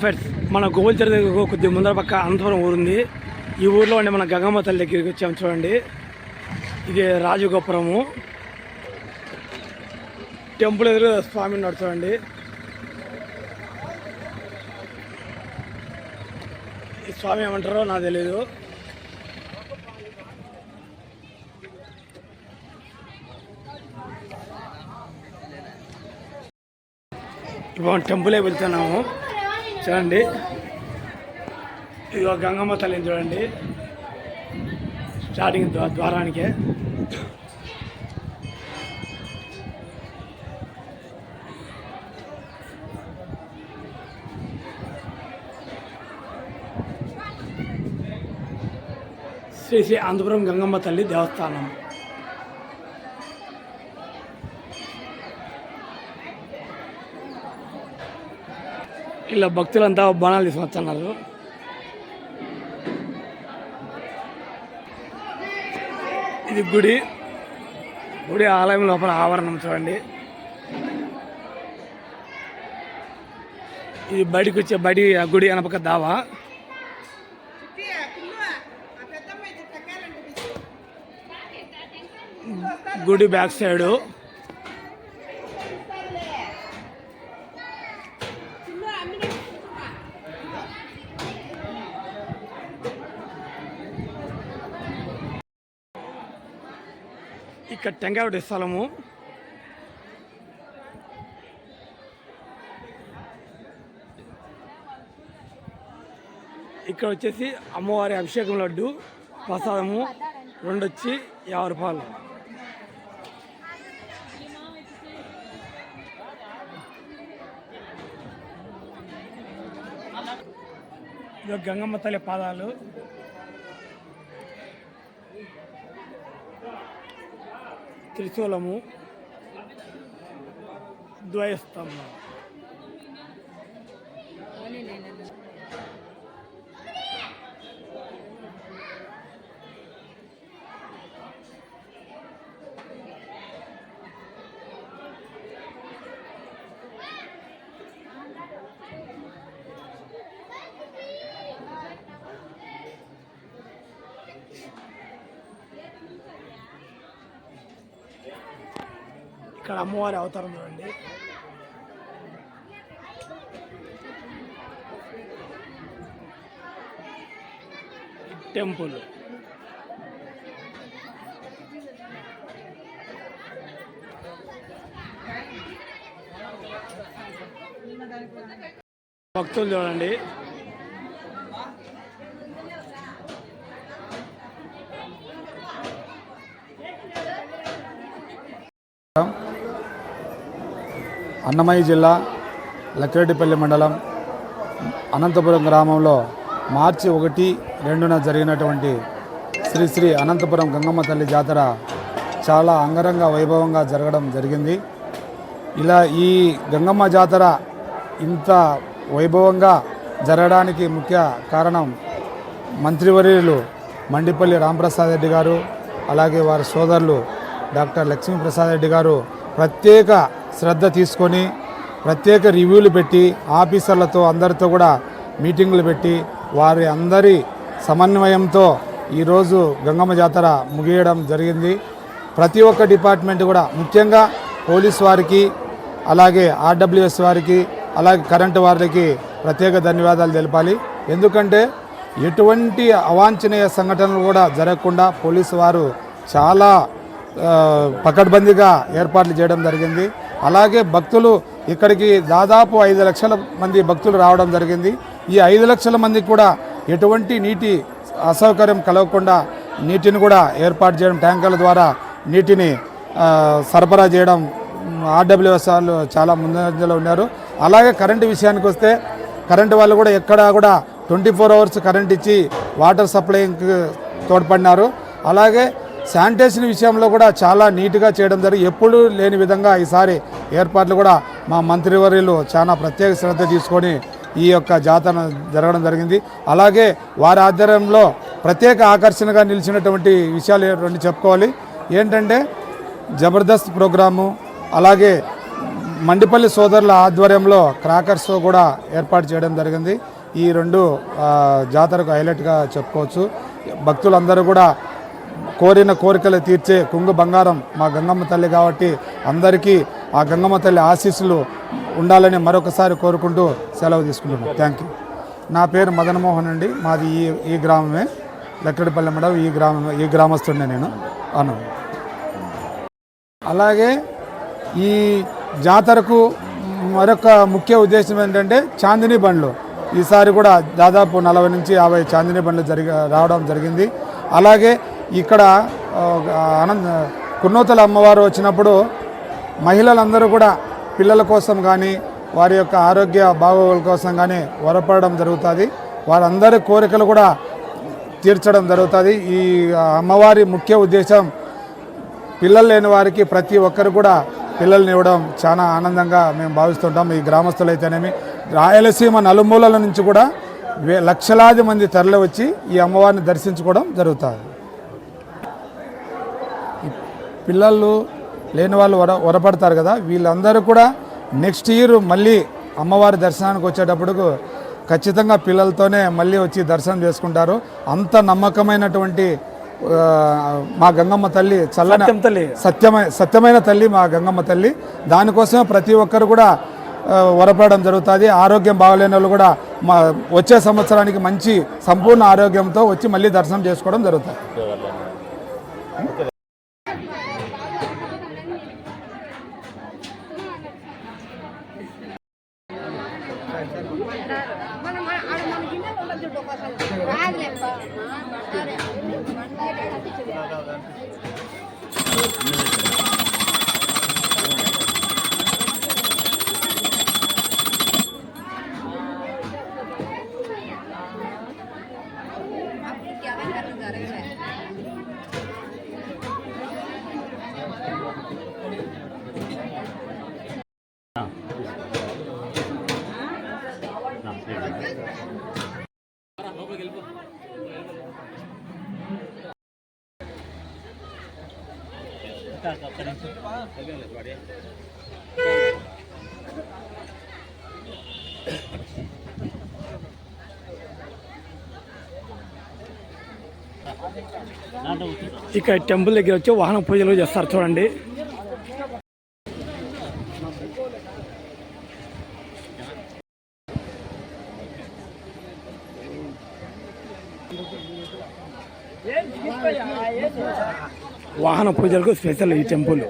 Friends మన గోల్చర్ దగ్గర కొద్ది ముందర పక్క అనంతపురం ఊరుంది. ఈ ఊర్లో ఉండే మన గంగమ్మ తల్లి దగ్గరికి వచ్చాము చూడండి. ఇది రాజగోపురము. టెంపుల్ ఎదురు స్వామి ఉన్నాడు చూడండి. ఈ స్వామి ఏమంటారో నాకు తెలియదు ఇప్పుడు మనం టెంపులే వెళ్తున్నాము. చూడండి. ఇది గంగమ్మ తల్లిని చూడండి. స్టార్టింగ్ ద్వారానికే. శ్రీ శ్రీ అనంతపురం గంగమ్మ తల్లి దేవస్థానం. ఇలా భక్తులంతా బాణాలు తీసుకొస్తున్నారు ఇది గుడి. గుడి ఆలయం లోపల ఆవరణం చూడండి. ఇది బడికి వచ్చే బడి గుడి అనపక దావా. గుడి బ్యాక్ సైడు. ఇక్కడ టెంకాయ స్థలము. ఇక్కడ వచ్చేసి అమ్మవారి అభిషేకం లడ్డు ప్రసాదము రెండు వచ్చి యాభై రూపాయలు. ఇది గంగమ్మ తల్లి పాదాలు. త్రిశూలము ద్వయస్తంభం ఇక్కడ అమ్మవారి అవతారం చూడండి. టెంపుల్. భక్తులు చూడండి. అన్నమయ్య జిల్లా లక్కిరెడ్డిపల్లి మండలం అనంతపురం గ్రామంలో మార్చి ఒకటి రెండున జరిగినటువంటి శ్రీ శ్రీ అనంతపురం గంగమ్మ తల్లి జాతర చాలా అంగరంగ వైభవంగా జరగడం జరిగింది. ఇలా ఈ గంగమ్మ జాతర ఇంత వైభవంగా జరగడానికి ముఖ్య కారణం మంత్రివర్యులు మండిపల్లి రాంప్రసాద్ రెడ్డి గారు అలాగే వారి సోదరులు డాక్టర్ లక్ష్మీప్రసాద్ రెడ్డి గారు. ప్రత్యేక శ్రద్ధ తీసుకొని ప్రత్యేక రివ్యూలు పెట్టి ఆఫీసర్లతో అందరితో కూడా మీటింగులు పెట్టి వారి అందరి సమన్వయంతో ఈరోజు గంగమ్మ జాతర ముగియడం జరిగింది. ప్రతి ఒక్క డిపార్ట్మెంట్ కూడా ముఖ్యంగా పోలీస్ వారికి అలాగే ఆర్డబ్ల్యూఎస్ వారికి అలాగే కరెంటు వారికి ప్రత్యేక ధన్యవాదాలు తెలపాలి. ఎందుకంటే ఎటువంటి అవాంఛనీయ సంఘటనలు కూడా జరగకుండా పోలీసు వారు చాలా పకడ్బందీగా ఏర్పాట్లు చేయడం జరిగింది. అలాగే భక్తులు ఇక్కడికి దాదాపు ఐదు లక్షల మంది భక్తులు రావడం జరిగింది. ఈ ఐదు లక్షల మందికి కూడా ఎటువంటి నీటి అసౌకర్యం కలగకుండా నీటిని కూడా ఏర్పాటు చేయడం ట్యాంకర్ల ద్వారా నీటిని సరఫరా చేయడం ఆర్డబ్ల్యూఎస్ వాళ్ళు చాలా ముందంజలో ఉన్నారు. అలాగే కరెంటు విషయానికి వస్తే కరెంటు వాళ్ళు కూడా ఎక్కడా కూడా ట్వంటీ ఫోర్ అవర్స్ కరెంట్ ఇచ్చి వాటర్ సప్లైకి తోడ్పడినారు. అలాగే శానిటేషన్ విషయంలో కూడా చాలా నీట్గా చేయడం జరిగి ఎప్పుడూ లేని విధంగా ఈసారి ఏర్పాట్లు కూడా మా మంత్రివర్యులు చాలా ప్రత్యేక శ్రద్ధ తీసుకొని ఈ యొక్క జాతర జరగడం జరిగింది. అలాగే వారి ఆధ్వర్యంలో ప్రత్యేక ఆకర్షణగా నిలిచినటువంటి విషయాలు రెండు చెప్పుకోవాలి. ఏంటంటే జబర్దస్త్ ప్రోగ్రాము అలాగే మండిపల్లి సోదరుల ఆధ్వర్యంలో క్రాకర్స్ కూడా ఏర్పాటు చేయడం జరిగింది. ఈ రెండు జాతరకు హైలైట్గా చెప్పుకోవచ్చు. భక్తులందరూ కూడా కోరిన కోరికలు తీర్చే కుంగు బంగారం మా గంగమ్మ తల్లి కాబట్టి అందరికీ ఆ గంగమ్మ తల్లి ఆశీస్సులు ఉండాలని మరొకసారి కోరుకుంటూ సెలవు తీసుకుంటున్నాను థ్యాంక్ యూ నా పేరు మదనమోహన్ అండి. మాది ఈ ఈ గ్రామమే. లక్కడిపల్లి మండలం ఈ గ్రామం ఈ గ్రామస్తుండే నేను. అను. అలాగే ఈ జాతరకు మరొక ముఖ్య ఉద్దేశం ఏంటంటే చాందిని బండ్లు. ఈసారి కూడా దాదాపు నలభై నుంచి యాభై చాందిని బండ్లు జరిగి రావడం జరిగింది. అలాగే ఇక్కడ అనంత కున్నోతల అమ్మవారు వచ్చినప్పుడు మహిళలందరూ కూడా పిల్లల కోసం కానీ వారి యొక్క ఆరోగ్య బాగోగుల కోసం కానీ వరపడడం జరుగుతుంది. వారందరి కోరికలు కూడా తీర్చడం జరుగుతుంది. ఈ అమ్మవారి ముఖ్య ఉద్దేశం పిల్లలు లేని వారికి ప్రతి ఒక్కరు కూడా పిల్లల్ని ఇవ్వడం చాలా ఆనందంగా మేము భావిస్తుంటాం. ఈ గ్రామస్తులైతేనేమి రాయలసీమ నలుమూలల నుంచి కూడా వే లక్షలాది మంది తరలి వచ్చి ఈ అమ్మవారిని దర్శించుకోవడం జరుగుతుంది. పిల్లలు లేని వాళ్ళు వర వరపడతారు కదా. వీళ్ళందరూ కూడా నెక్స్ట్ ఇయర్ మళ్ళీ అమ్మవారి దర్శనానికి వచ్చేటప్పుడు ఖచ్చితంగా పిల్లలతోనే మళ్ళీ వచ్చి దర్శనం చేసుకుంటారు. అంత నమ్మకమైనటువంటి మా గంగమ్మ తల్లి చల్లని తల్లి. సత్యమైన సత్యమైన తల్లి మా గంగమ్మ తల్లి. దానికోసమే ప్రతి ఒక్కరు కూడా వరపడడం జరుగుతుంది. ఆరోగ్యం బాగలేని వాళ్ళు కూడా మా వచ్చే సంవత్సరానికి మంచి సంపూర్ణ ఆరోగ్యంతో వచ్చి మళ్ళీ దర్శనం చేసుకోవడం జరుగుతుంది. మనం ఆడ మన గిన్నెలు ఉండదు చూడు ఒకసారి రాదులేప్ప ఇక్కడ టెంపుల్ దగ్గర వచ్చి వాహన పూజలు చేస్తారు చూడండి. వాహన పూజలకు స్పెషల్ ఈ టెంపుల్.